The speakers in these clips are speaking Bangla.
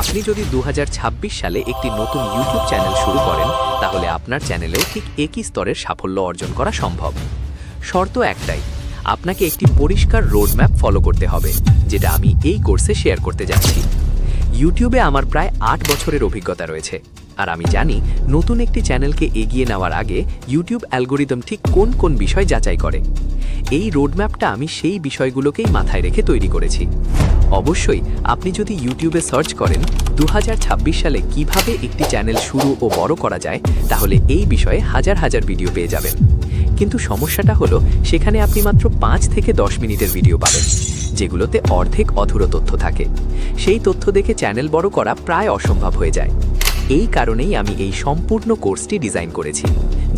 আপনি যদি দু হাজার ছাব্বিশ সালে একটি নতুন ইউটিউব চ্যানেল শুরু করেন, তাহলে আপনার চ্যানেলেও ঠিক একই স্তরের সাফল্য অর্জন করা সম্ভব। শর্ত একটাই, আপনাকে একটি পরিষ্কার রোডম্যাপ ফলো করতে হবে, যেটা আমি এই কোর্সে শেয়ার করতে যাচ্ছি। ইউটিউবে আমার প্রায় আট বছরের অভিজ্ঞতা রয়েছে। আর আমি জানি নতুন একটি চ্যানেলকে এগিয়ে নেওয়ার আগে ইউটিউব অ্যালগোরিদম ঠিক কোন কোন বিষয় যাচাই করে। এই রোডম্যাপটা আমি সেই বিষয়গুলোকেই মাথায় রেখে তৈরি করেছি। অবশ্যই আপনি যদি ইউটিউবে সার্চ করেন দু হাজার ছাব্বিশ সালে কীভাবে একটি চ্যানেল শুরু ও বড় করা যায়, তাহলে এই বিষয়ে হাজার হাজার ভিডিও পেয়ে যাবেন। কিন্তু সমস্যাটা হলো, সেখানে আপনি মাত্র পাঁচ থেকে দশ মিনিটের ভিডিও পাবেন, যেগুলোতে অর্ধেক অধুরো তথ্য থাকে। সেই তথ্য দেখে চ্যানেল বড় করা প্রায় অসম্ভব হয়ে যায়। এই কারণেই আমি এই সম্পূর্ণ কোর্সটি ডিজাইন করেছি,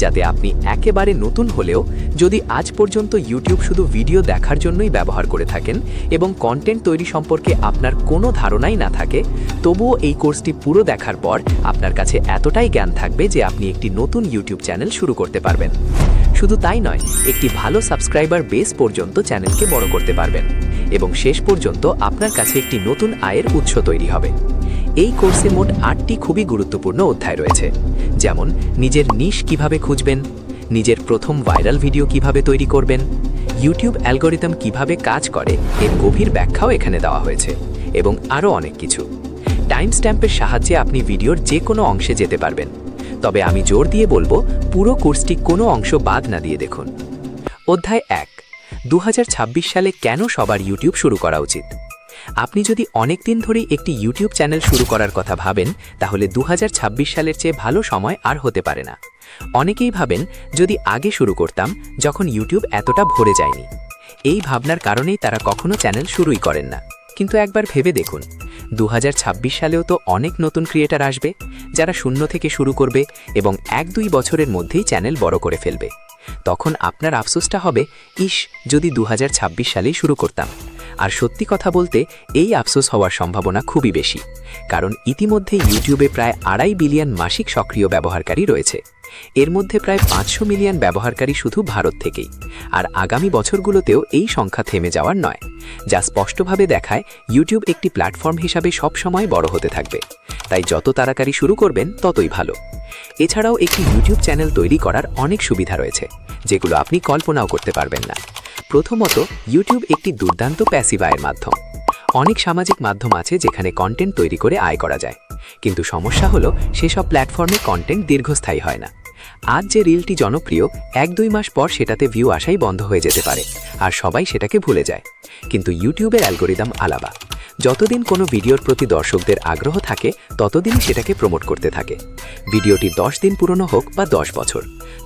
যাতে আপনি একেবারে নতুন হলেও যদি আজ পর্যন্ত ইউটিউব শুধু ভিডিও দেখার জন্যই ব্যবহার করে থাকেন এবং কন্টেন্ট তৈরি সম্পর্কে আপনার কোনো ধারণাই না থাকে, তবুও এই কোর্সটি পুরো দেখার পর আপনার কাছে এতটাই জ্ঞান থাকবে যে আপনি একটি নতুন ইউটিউব চ্যানেল শুরু করতে পারবেন। শুধু তাই নয়, একটি ভালো সাবস্ক্রাইবার বেস পর্যন্ত চ্যানেলকে বড় করতে পারবেন এবং শেষ পর্যন্ত আপনার কাছে একটি নতুন আয়ের উৎস তৈরি হবে। এই কোর্সে মোট আটটি খুবই গুরুত্বপূর্ণ অধ্যায় রয়েছে। যেমন, নিজের নিশ কীভাবে খুঁজবেন, নিজের প্রথম ভাইরাল ভিডিও কীভাবে তৈরি করবেন ইউটিউব অ্যালগোরিদম কীভাবে কাজ করে, এর গভীর ব্যাখ্যাও এখানে দেওয়া হয়েছে, এবং আরও অনেক কিছু। টাইম স্ট্যাম্পের সাহায্যে আপনি ভিডিওর যে কোনো অংশে যেতে পারবেন। তবে আমি জোর দিয়ে বলব, পুরো কোর্সটি কোনো অংশ বাদ না দিয়ে দেখুন। অধ্যায় এক দু সালে কেন সবার ইউটিউব শুরু করা উচিত? আপনি যদি অনেক দিন ধরেই একটি ইউটিউব চ্যানেল শুরু করার কথা ভাবেন, তাহলে দু হাজার ছাব্বিশ সালের চেয়ে ভালো সময় আর হতে পারে না। অনেকেই ভাবেন, যদি আগে শুরু করতাম, যখন ইউটিউব এতটা ভরে যায়নি। এই ভাবনার কারণেই তারা কখনো চ্যানেল শুরুই করেন না। কিন্তু একবার ভেবে দেখুন দু হাজার ছাব্বিশ সালেও তো অনেক নতুন ক্রিয়েটার আসবে, যারা শূন্য থেকে শুরু করবে এবং এক দুই বছরের মধ্যেই চ্যানেল বড় করে ফেলবে। তখন আপনার আফসোসটা হবে ইস যদি দু হাজার ছাব্বিশ সালেই শুরু করতাম। আর সত্যি কথা বলতে, এই আফসোস হওয়ার সম্ভাবনা খুবই বেশি। কারণ ইতিমধ্যে ইউটিউবে প্রায় আড়াই বিলিয়ন মাসিক সক্রিয় ব্যবহারকারী রয়েছে। এর মধ্যে প্রায় পাঁচশো মিলিয়ন ব্যবহারকারী শুধু ভারত থেকেই। আর আগামী বছরগুলোতেও এই সংখ্যা থেমে যাওয়ার নয়, যা স্পষ্টভাবে দেখায় ইউটিউব একটি প্ল্যাটফর্ম হিসাবে সবসময় বড় হতে থাকবে। তাই যত তাড়াতাড়ি শুরু করবেন, ততই ভালো। এছাড়াও একটি ইউটিউব চ্যানেল তৈরি করার অনেক সুবিধা রয়েছে, যেগুলো আপনি কল্পনাও করতে পারবেন না। প্রথমত, ইউটিউব একটি দুর্দান্ত প্যাসিভ আয়ের মাধ্যম। অনেক সামাজিক মাধ্যম আছে যেখানে কন্টেন্ট তৈরি করে আয় করা যায়। কিন্তু সমস্যা হলো, সেসব প্ল্যাটফর্মে কন্টেন্ট দীর্ঘস্থায়ী হয় না। আজ যে রিলটি জনপ্রিয়, এক দুই মাস পর সেটাতে ভিউ আসাই বন্ধ হয়ে যেতে পারে, আর সবাই সেটাকে ভুলে যায়। কিন্তু ইউটিউবের অ্যালগোরিদম আলাদা। যতদিন কোনো ভিডিওর প্রতি দর্শকদের আগ্রহ থাকে, ততদিনই সেটাকে প্রমোট করতে থাকে। ভিডিওটি দশ দিন পুরনো হোক বা দশ বছর।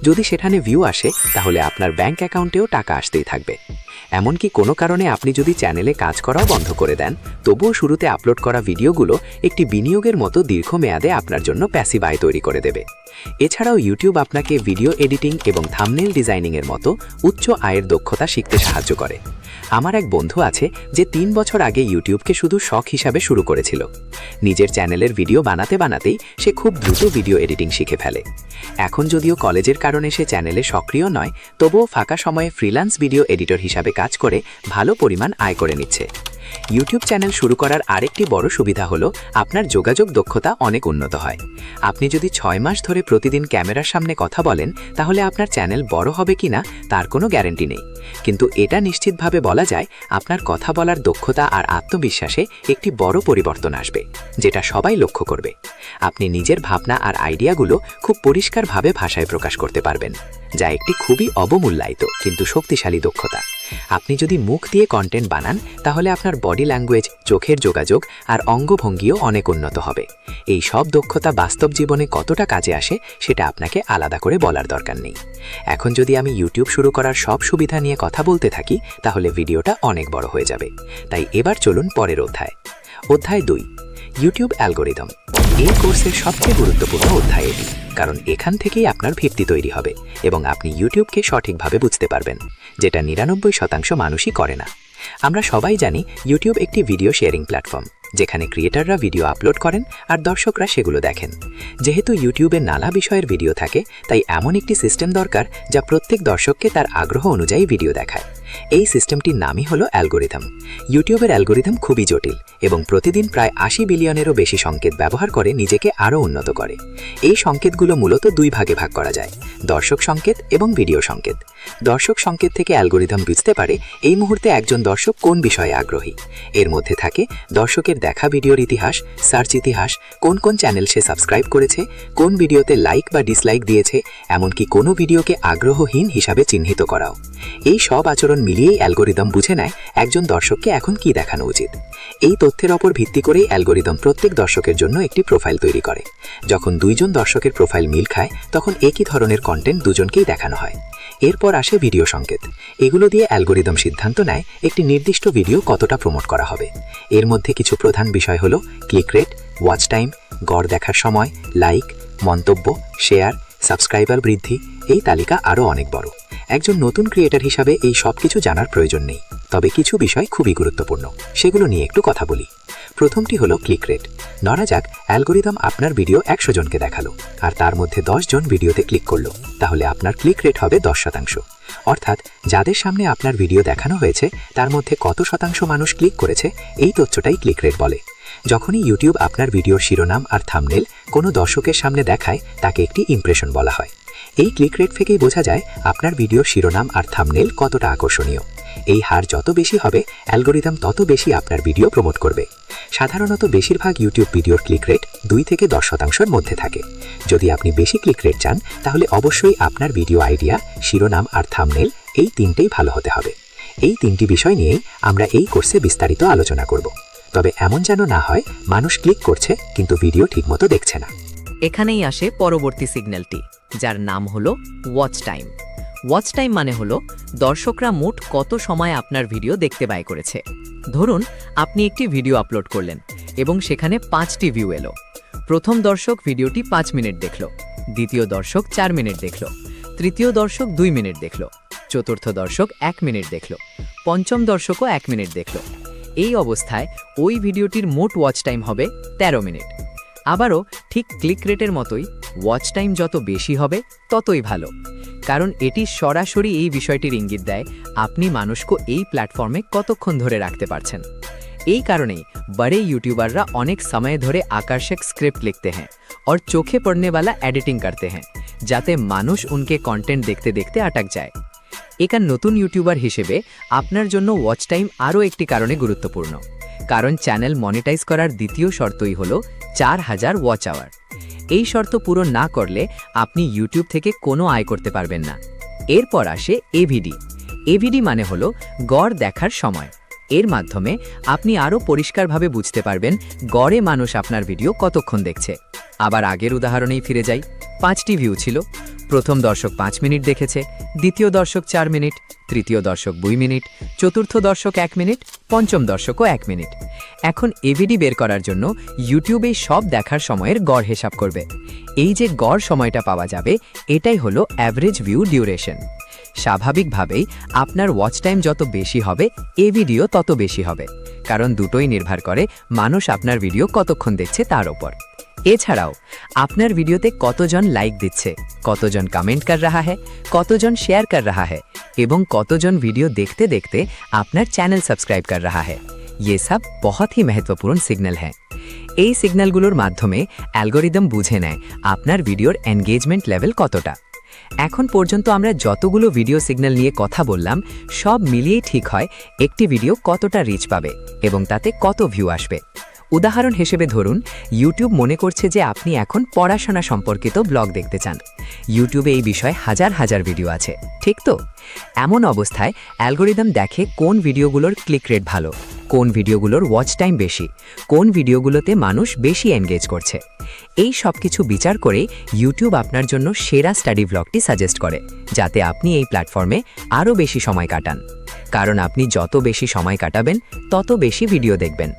যদি সেখানে ভিউ আসে, তাহলে আপনার ব্যাংক অ্যাকাউন্টেও টাকা আসতেই থাকবে। এমনকি কোনো কারণে আপনি যদি চ্যানেলে কাজ করাও বন্ধ করে দেন, তবুও শুরুতে আপলোড করা ভিডিওগুলো একটি বিনিয়োগের মতো দীর্ঘমেয়াদে আপনার জন্য প্যাসিভ আয় তৈরি করে দেবে। এছাড়াও ইউটিউব আপনাকে ভিডিও এডিটিং এবং থামনেল ডিজাইনিংয়ের মতো উচ্চ আয়ের দক্ষতা শিখতে সাহায্য করে। আমার এক বন্ধু আছে যে তিন বছর আগে ইউটিউবকে শুধু শখ হিসাবে শুরু করেছিল। নিজের চ্যানেলের ভিডিও বানাতে বানাতেই সে খুব দ্রুত ভিডিও এডিটিং শিখে ফেলে। এখন যদিও কলেজের কারণে সে চ্যানেলে সক্রিয় নয়, তবুও ফাঁকা সময়ে ফ্রিল্যান্স ভিডিও এডিটর হিসাবে কাজ করে ভালো পরিমাণ আয় করে নিচ্ছে। ইউটিউব চ্যানেল শুরু করার আরেকটি বড় সুবিধা হলো, আপনার যোগাযোগ দক্ষতা অনেক উন্নত হয়। আপনি যদি ছয় মাস ধরে প্রতিদিন ক্যামেরার সামনে কথা বলেন, তাহলে আপনার চ্যানেল বড় হবে কিনা, তার কোনো গ্যারেন্টি নেই। কিন্তু এটা নিশ্চিতভাবে বলা যায়, আপনার কথা বলার দক্ষতা আর আত্মবিশ্বাসে একটি বড় পরিবর্তন আসবে, যেটা সবাই লক্ষ্য করবে। আপনি নিজের ভাবনা আর আইডিয়াগুলো খুব পরিষ্কারভাবে ভাষায় প্রকাশ করতে পারবেন। যা একটি খুবই অবমূল্যায়িত, কিন্তু শক্তিশালী দক্ষতা। আপনি যদি মুখ দিয়ে কন্টেন্ট বানান, তাহলে আপনার বডি ল্যাঙ্গুয়েজ চোখের যোগাযোগ আর অঙ্গভঙ্গিও অনেক উন্নত হবে। এই সব দক্ষতা বাস্তব জীবনে কতটা কাজে আসে, সেটা আপনাকে আলাদা করে বলার দরকার নেই। এখন যদি আমি ইউটিউব শুরু করার সব সুবিধা নিয়ে কথা বলতে থাকি, তাহলে ভিডিওটা অনেক বড় হয়ে যাবে। তাই এবার চলুন পরের অধ্যায়। অধ্যায় দুই। ইউটিউব অ্যালগোরিদম এই কোর্সের সবচেয়ে গুরুত্বপূর্ণ অধ্যায় এটি, কারণ এখান থেকেই আপনার ভিত্তি তৈরি হবে এবং আপনি ইউটিউবকে সঠিকভাবে বুঝতে পারবেন, যেটা নিরানব্বই শতাংশ মানুষই করে না। আমরা সবাই জানি ইউটিউব একটি ভিডিও শেয়ারিং প্ল্যাটফর্ম যেখানে ক্রিয়েটাররা ভিডিও আপলোড করেন আর দর্শকরা সেগুলো দেখেন। যেহেতু ইউটিউবে নানা বিষয়ের ভিডিও থাকে, তাই এমন একটি সিস্টেম দরকার যা প্রত্যেক দর্শককে তার আগ্রহ অনুযায়ী ভিডিও দেখায়। এই সিস্টেমটির নামই হলো অ্যালগোরিদম। ইউটিউবের অ্যালগোরিদম খুবই জটিল এবং প্রতিদিন প্রায় আশি বিলিয়নেরও বেশি সংকেত ব্যবহার করে নিজেকে আরও উন্নত করে। এই সংকেতগুলো মূলত দুই ভাগে ভাগ করা যায়, দর্শক সংকেত এবং ভিডিও সংকেত। দর্শক সংকেত থেকে অ্যালগোরিদম বুঝতে পারে এই মুহূর্তে একজন দর্শক কোন বিষয়ে আগ্রহী। এর মধ্যে থাকে দর্শকের দেখা ভিডিওর ইতিহাস, সার্চ ইতিহাস, কোন কোন চ্যানেল সে সাবস্ক্রাইব করেছে, কোন ভিডিওতে লাইক বা ডিসলাইক দিয়েছে, এমনকি কোনো ভিডিওকে আগ্রহহীন হিসাবে চিহ্নিত করাও। এই সব আচরণ মিলিয়েই অ্যালগোরিদম বুঝে নেয় একজন দর্শককে এখন কি দেখানো উচিত। এই তথ্যের ওপর ভিত্তি করেই অ্যালগোরিদম প্রত্যেক দর্শকের জন্য একটি প্রোফাইল তৈরি করে। যখন দুইজন দর্শকের প্রোফাইল মিল খায়, তখন একই ধরনের কন্টেন্ট দুজনকেই দেখানো হয়। এরপর আসে ভিডিও সংকেত। এগুলো দিয়ে অ্যালগোরিদম সিদ্ধান্ত নেয় একটি নির্দিষ্ট ভিডিও কতটা প্রমোট করা হবে। এর মধ্যে কিছু প্রধান বিষয় হলো ক্লিক রেট, ওয়াচ টাইম, গড় দেখার সময়, লাইক, মন্তব্য, শেয়ার, সাবস্ক্রাইবার বৃদ্ধি, এই তালিকা আরও অনেক বড়। একজন নতুন ক্রিয়েটার হিসাবে এই সব কিছু জানার প্রয়োজন নেই। তবে কিছু বিষয় খুবই গুরুত্বপূর্ণ, সেগুলো নিয়ে একটু কথা বলি। প্রথমটি হলো ক্লিক রেট ধরা যাক অ্যালগোরিদম আপনার ভিডিও একশো জনকে দেখাল, আর তার মধ্যে জন ভিডিওতে ক্লিক করল। তাহলে আপনার ক্লিক রেট হবে দশ শতাংশ। অর্থাৎ, যাদের সামনে আপনার ভিডিও দেখানো হয়েছে, তার মধ্যে কত শতাংশ মানুষ ক্লিক করেছে, এই তথ্যটাই ক্লিক রেট বলে। যখনই ইউটিউব আপনার ভিডিওর শিরোনাম আর থামনেল কোনো দর্শকের সামনে দেখায়, তাকে একটি ইমপ্রেশন বলা হয়। এই ক্লিক রেট থেকেই বোঝা যায় আপনার ভিডিওর শিরোনাম আর থামনেল কতটা আকর্ষণীয়। এই হার যত বেশি হবে অ্যালগোরিদম তত বেশি আপনার ভিডিও প্রমোট করবে। সাধারণত বেশিরভাগ ইউটিউব ভিডিওর ক্লিক রেট দুই থেকে দশ শতাংশের মধ্যে থাকে। যদি আপনি বেশি ক্লিক রেট চান, তাহলে অবশ্যই আপনার ভিডিও আইডিয়া শিরোনাম আর থামনেল এই তিনটেই ভালো হতে হবে। এই তিনটি বিষয় নিয়েই আমরা এই কোর্সে বিস্তারিত আলোচনা করব। তবে এমন যেন না হয়, মানুষ ক্লিক করছে, কিন্তু ভিডিও ঠিকমতো দেখছে না। এখানেই আসে পরবর্তী সিগন্যালটি, যার নাম হলো ওয়াচ টাইম ওয়াচ টাইম মানে হলো দর্শকরা মোট কত সময় আপনার ভিডিও দেখতে ব্যয় করেছে। ধরুন, আপনি একটি ভিডিও আপলোড করলেন এবং সেখানে পাঁচটি ভিউ এলো। প্রথম দর্শক ভিডিওটি পাঁচ মিনিট দেখল, দ্বিতীয় দর্শক চার মিনিট দেখল, তৃতীয় দর্শক দুই মিনিট দেখল, চতুর্থ দর্শক এক মিনিট দেখল, পঞ্চম দর্শকও এক মিনিট দেখল। এই অবস্থায় ওই ভিডিওটির মোট ওয়াচ টাইম হবে ১৩ মিনিট। আবারও ঠিক ক্লিক রেটের মতোই ওয়াচ টাইম যত বেশি হবে, ততই ভালো। কারণ এটি সরাসরি এই বিষয়টির ইঙ্গিত দেয় আপনি মানুষকে এই প্ল্যাটফর্মে কতক্ষণ ধরে রাখতে পারছেন। এই কারণেই বড়ে ইউটিউবাররা অনেক সময় ধরে আকর্ষক স্ক্রিপ্ট লিখতে হ্যাঁ আর চোখে পড়নে বালা এডিটিং করতে হ্যাঁ যাতে মানুষ উনকে কন্টেন্ট দেখতে দেখতে আটক যায়। একা নতুন ইউটিউবার হিসেবে আপনার জন্য ওয়াচ টাইম আরও একটি কারণে গুরুত্বপূর্ণ। কারণ চ্যানেল মনিটাইজ করার দ্বিতীয় শর্তই হলো চার হাজার ওয়াচ আওয়ার এই শর্ত পূরণ না করলে আপনি ইউটিউব থেকে কোনো আয় করতে পারবেন না। এরপর আসে এভিডি এভিডি মানে হলো গড় দেখার সময়। এর মাধ্যমে আপনি আরও পরিষ্কারভাবে বুঝতে পারবেন গড়ে মানুষ আপনার ভিডিও কতক্ষণ দেখছে। আবার আগের উদাহরণেই ফিরে যাই। পাঁচটি ভিউ ছিল। প্রথম দর্শক পাঁচ মিনিট দেখেছে, দ্বিতীয় দর্শক চার মিনিট, তৃতীয় দর্শক দুই মিনিট, চতুর্থ দর্শক এক মিনিট, পঞ্চম দর্শকও এক মিনিট। এখন এভিডি বের করার জন্য ইউটিউবে সব দেখার সময়ের গড় হিসাব করবে। এই যে গড় সময়টা পাওয়া যাবে, এটাই হলো অ্যাভারেজ ভিউ ডিউরেশন স্বাভাবিকভাবেই আপনার ওয়াচ টাইম যত বেশি হবে এ ভিডিও তত বেশি হবে। কারণ দুটোই নির্ভর করে মানুষ আপনার ভিডিও কতক্ষণ দেখছে তার ওপর। এছাড়াও আপনার ভিডিওতে কতজন লাইক দিচ্ছে কতজন কমেন্ট কর রাহা है কতজন শেয়ার কর রাহা है এবং কতজন ভিডিও দেখতে দেখতে আপনার চ্যানেল সাবস্ক্রাইব কর রাহা है ये सब बहुत ही महत्वपूर्ण সিগন্যাল है এই সিগন্যালগুলোর মাধ্যমে অ্যালগোরিদম বুঝে নেয় আপনার ভিডিওর এনগেজমেন্ট লেভেল কতটা এখন পর্যন্ত আমরা যতগুলো ভিডিও সিগন্যাল নিয়ে কথা বললাম সব মিলিয়েই ঠিক হয় একটি ভিডিও কতটা রিচ পাবে এবং তাতে কত ভিউ আসবে উদাহরণ হিসেবে ধরুন ইউটিউব মনে করছে যে আপনি এখন পড়াশোনা সম্পর্কিত ব্লগ দেখতে চান। ইউটিউবে এই বিষয়ে হাজার হাজার ভিডিও আছে, ঠিক তো? এমন অবস্থায় অ্যালগোরিদম দেখে কোন ভিডিওগুলোর ক্লিক রেট ভালো, কোন ভিডিওগুলোর ওয়াচ টাইম বেশি, কোন ভিডিওগুলোতে মানুষ বেশি এনগেজ করছে। এই সব কিছু বিচার করে ইউটিউব আপনার জন্য সেরা স্টাডি ব্লগটি সাজেস্ট করে, যাতে আপনি এই প্ল্যাটফর্মে আরও বেশি সময় কাটান। কারণ আপনি যত বেশি সময় কাটাবেন, তত বেশি ভিডিও দেখবেন।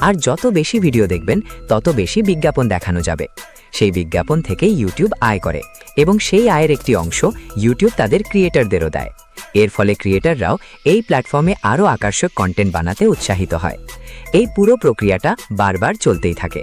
আর যত বেশি ভিডিও দেখবেন, তত বেশি বিজ্ঞাপন দেখানো যাবে। সেই বিজ্ঞাপন থেকেই ইউটিউব আয় করে এবং সেই আয়ের একটি অংশ ইউটিউব তাদের ক্রিয়েটারদেরও দেয়। এর ফলে ক্রিয়েটাররাও এই প্ল্যাটফর্মে আরও আকর্ষক কন্টেন্ট বানাতে উৎসাহিত হয়। এই পুরো প্রক্রিয়াটা বারবার চলতেই থাকে।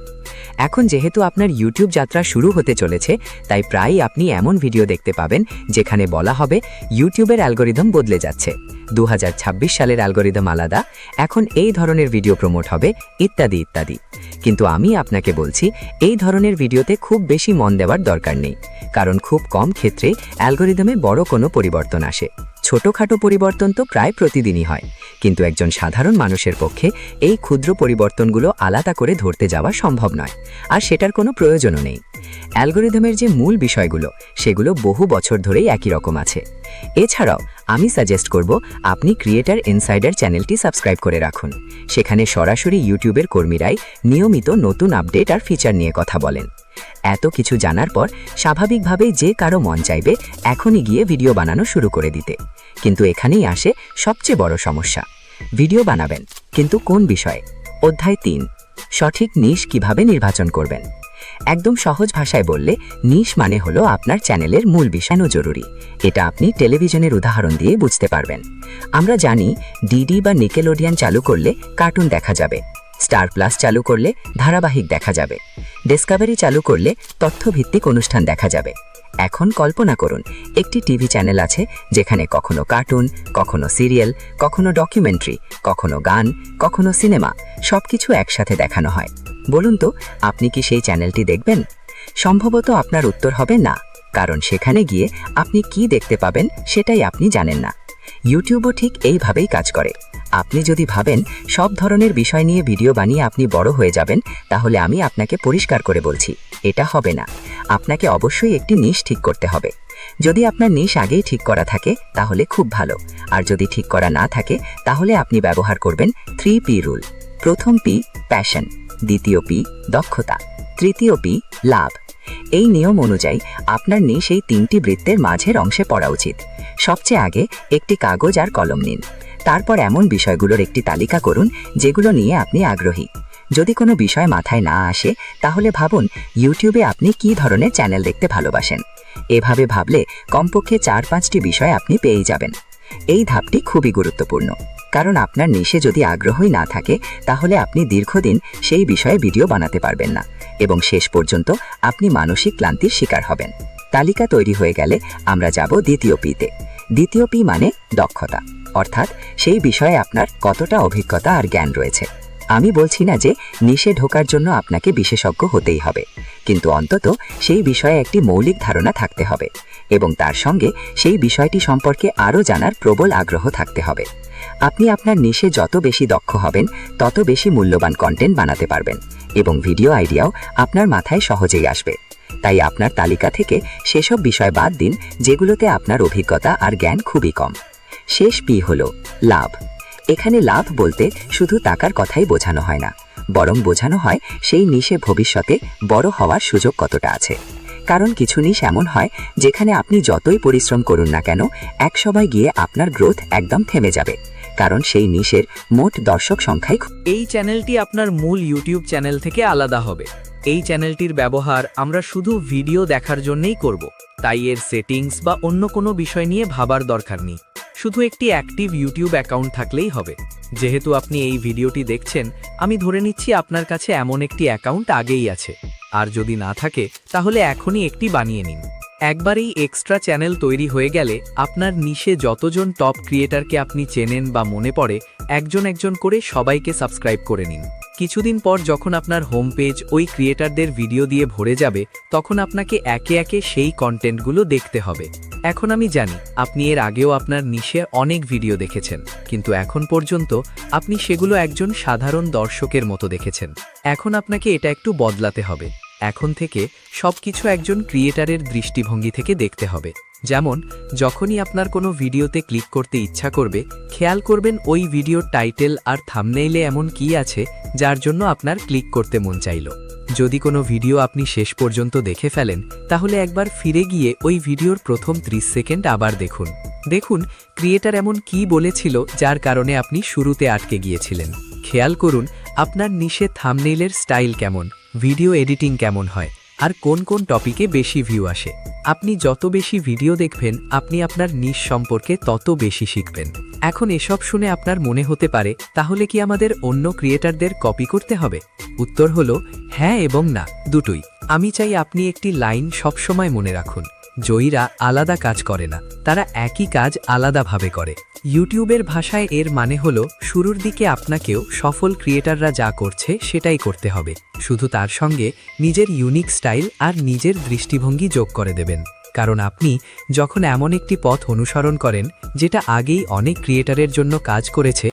এখন যেহেতু আপনার ইউটিউব যাত্রা শুরু হতে চলেছে, তাই প্রায়ই আপনি এমন ভিডিও দেখতে পাবেন, যেখানে বলা হবে ইউটিউবের অ্যালগোরিদম বদলে যাচ্ছে। দু হাজার ছাব্বিশ সালের অ্যালগোরিদম আলাদা, এখন এই ধরনের ভিডিও প্রমোট হবে, ইত্যাদি ইত্যাদি। কিন্তু আমি আপনাকে বলছি, এই ধরনের ভিডিওতে খুব বেশি মন দেওয়ার দরকার নেই, কারণ খুব কম ক্ষেত্রে অ্যালগোরিদমে বড় কোনো পরিবর্তন আসে। ছোটখাটো পরিবর্তন তো প্রায় প্রতিদিনই হয়। কিন্তু একজন সাধারণ মানুষের পক্ষে এই ক্ষুদ্র পরিবর্তনগুলো আলাদা করে ধরতে যাওয়া সম্ভব নয়। আর সেটার কোনো প্রয়োজনও নেই। অ্যালগোরিদমের যে মূল বিষয়গুলো, সেগুলো বহু বছর ধরেই একই রকম আছে। এছাড়াও, আমি সাজেস্ট করব আপনি ক্রিয়েটার ইনসাইডার চ্যানেলটি সাবস্ক্রাইব করে রাখুন। সেখানে সরাসরি ইউটিউবের কর্মীরাই নিয়মিত নতুন আপডেট আর ফিচার নিয়ে কথা বলেন। এত কিছু জানার পর, স্বাভাবিকভাবেই যে কারও মন চাইবে, এখনই গিয়ে ভিডিও বানানো শুরু করে দিতে। কিন্তু এখানেই আসে সবচেয়ে বড় সমস্যা। ভিডিও বানাবেন, কিন্তু কোন বিষয়ে? অধ্যায় তিন, সঠিক নিশ কীভাবে নির্বাচন করবেন? একদম সহজ ভাষায় বললে, নিশ মানে হলো আপনার চ্যানেলের মূল বিষয় জরুরি। এটা আপনি টেলিভিশনের উদাহরণ দিয়ে বুঝতে পারবেন। আমরা জানি, ডিডি বা নিকেলোডিয়ান চালু করলে কার্টুন দেখা যাবে। স্টার প্লাস চালু করলে ধারাবাহিক দেখা যাবে। ডিসকাভারি চালু করলে তথ্যভিত্তিক অনুষ্ঠান দেখা যাবে। এখন কল্পনা করুন, একটি টিভি চ্যানেল আছে যেখানে কখনো কার্টুন, কখনো সিরিয়াল, কখনো ডকুমেন্টারি, কখনো গান, কখনো সিনেমা, সবকিছু একসাথে দেখানো হয়। বলুন তো, আপনি কি সেই চ্যানেলটি দেখবেন? সম্ভবত আপনার উত্তর হবে না, কারণ সেখানে গিয়ে আপনি কি দেখতে পাবেন সেটাই আপনি জানেন না। ইউটিউবও ঠিক এইভাবেই কাজ করে। আপনি যদি ভাবেন সব ধরনের বিষয় নিয়ে ভিডিও বানিয়ে আপনি বড় হয়ে যাবেন, তাহলে আমি আপনাকে পরিষ্কার করে বলছি, এটা হবে না। আপনাকে অবশ্যই একটি নিশ ঠিক করতে হবে। যদি আপনার নিশ আগেই ঠিক করা থাকে, তাহলে খুব ভালো। আর যদি ঠিক করা না থাকে, তাহলে আপনি ব্যবহার করবেন থ্রি পি রুল। প্রথম পি, প্যাশন। দ্বিতীয় পি, দক্ষতা। তৃতীয় পি, লাভ। এই নিয়ম অনুযায়ী আপনার নিশ এই তিনটি বৃত্তের মাঝের অংশে পড়া উচিত। সবচেয়ে আগে একটি কাগজ আর কলম নিন। তারপর এমন বিষয়গুলোর একটি তালিকা করুন যেগুলো নিয়ে আপনি আগ্রহী। যদি কোনো বিষয় মাথায় না আসে, তাহলে ভাবুন ইউটিউবে আপনি কী ধরনের চ্যানেল দেখতে ভালোবাসেন। এভাবে ভাবলে কমপক্ষে চার পাঁচটি বিষয় আপনি পেয়েই যাবেন। এই ধাপটি খুবই গুরুত্বপূর্ণ। কারণ আপনার নিশে যদি আগ্রহই না থাকে, তাহলে আপনি দীর্ঘদিন সেই বিষয়ে ভিডিও বানাতে পারবেন না এবং শেষ পর্যন্ত আপনি মানসিক ক্লান্তির শিকার হবেন। তালিকা তৈরি হয়ে গেলে আমরা যাব দ্বিতীয় পিতে। দ্বিতীয় পি মানে দক্ষতা, অর্থাৎ সেই বিষয়ে আপনার কতটা অভিজ্ঞতা আর জ্ঞান রয়েছে। আমি বলছি না যে নিশে ঢোকার জন্য আপনাকে বিশেষজ্ঞ হতেই হবে, কিন্তু অন্তত সেই বিষয়ে একটি মৌলিক ধারণা থাকতে হবে এবং তার সঙ্গে সেই বিষয়টি সম্পর্কে আরও জানার প্রবল আগ্রহ থাকতে হবে। আপনি আপনার নিশে যত বেশি দক্ষ হবেন, তত বেশি মূল্যবান কন্টেন্ট বানাতে পারবেন এবং ভিডিও আইডিয়াও আপনার মাথায় সহজেই আসবে। তাই আপনার তালিকা থেকে সেসব বিষয় বাদ দিন যেগুলোতে আপনার অভিজ্ঞতা আর জ্ঞান খুবই কম। শেষ পি হল লাভ। এখানে লাভ বলতে শুধু টাকার কথাই বোঝানো হয় না, বরং বোঝানো হয় সেই নিশে ভবিষ্যতে বড় হওয়ার সুযোগ কতটা আছে। কারণ কিছু নিশ এমন হয় যেখানে আপনি যতই পরিশ্রম করুন না কেন, এক সময় গিয়ে আপনার গ্রোথ একদম থেমে যাবে। কারণ সেই নিশের মোট দর্শক সংখ্যাই এই চ্যানেলটি আপনার মূল ইউটিউব চ্যানেল থেকে আলাদা হবে। এই চ্যানেলটির ব্যবহার আমরা শুধু ভিডিও দেখার জন্যই করব, তাই এর সেটিংস বা অন্য কোনো বিষয় নিয়ে ভাবার দরকার নেই। শুধু একটি অ্যাক্টিভ ইউটিউব অ্যাকাউন্ট থাকলেই হবে। যেহেতু আপনি এই ভিডিওটি দেখছেন, আমি ধরে নিচ্ছি আপনার কাছে এমন একটি অ্যাকাউন্ট আগেই আছে। আর যদি না থাকে, তাহলে এখনই একটি বানিয়ে নিন। একবার এই এক্সট্রা চ্যানেল তৈরি হয়ে গেলে আপনার নিশে যতজন টপ ক্রিয়েটারকে আপনি চেনেন বা মনে পড়ে, একজন একজন করে সবাইকে সাবস্ক্রাইব করে নিন। কিছুদিন পর যখন আপনার হোম পেজ ওই ক্রিয়েটারদের ভিডিও দিয়ে ভরে যাবে, তখন আপনাকে একে একে সেই কন্টেন্টগুলো দেখতে হবে। এখন আমি জানি, আপনি এর আগেও আপনার নিশে অনেক ভিডিও দেখেছেন, কিন্তু এখন পর্যন্ত আপনি সেগুলো একজন সাধারণ দর্শকের মতো দেখেছেন। এখন আপনাকে এটা একটু বদলাতে হবে। এখন থেকে সবকিছু একজন ক্রিয়েটারের দৃষ্টিভঙ্গি থেকে দেখতে হবে। যেমন, যখনই আপনার কোনো ভিডিওতে ক্লিক করতে ইচ্ছা করবে, খেয়াল করবেন ওই ভিডিওর টাইটেল আর থামনেইলে এমন কি আছে যার জন্য আপনার ক্লিক করতে মন চাইল। যদি কোনো ভিডিও আপনি শেষ পর্যন্ত দেখে ফেলেন, তাহলে একবার ফিরে গিয়ে ওই ভিডিওর প্রথম 30 সেকেন্ড আবার দেখুন। দেখুন, ক্রিয়েটার এমন কি বলেছিল যার কারণে আপনি শুরুতে আটকে গিয়েছিলেন। খেয়াল করুন, আপনার নিশে থামনেইলের স্টাইল কেমন। ভিডিও এডিটিং কেমন হয়? আর কোন কোন টপিকে বেশি ভিউ আসে? আপনি যত বেশি ভিডিও দেখবেন, আপনি আপনার নিশ সম্পর্কে তত বেশি শিখবেন। এখন এসব শুনে আপনার মনে হতে পারে, তাহলে কি আমাদের অন্য ক্রিয়েটারদের কপি করতে হবে? উত্তর হলো হ্যাঁ এবং না, দুটোই। আমি চাই আপনি একটি লাইন সবসময় মনে রাখুন। জয়ীরা আলাদা কাজ করে না, তারা একই কাজ আলাদাভাবে করে। ইউটিউবের ভাষায় এর মানে হলো, শুরুর দিকে আপনাকেও সফল ক্রিয়েটাররা যা করছে সেটাই করতে হবে। শুধু তার সঙ্গে নিজের ইউনিক স্টাইল আর নিজের দৃষ্টিভঙ্গি যোগ করে দেবেন। কারণ আপনি যখন এমন একটি পথ অনুসরণ করেন, যেটা আগেই অনেক ক্রিয়েটারের জন্য কাজ করেছে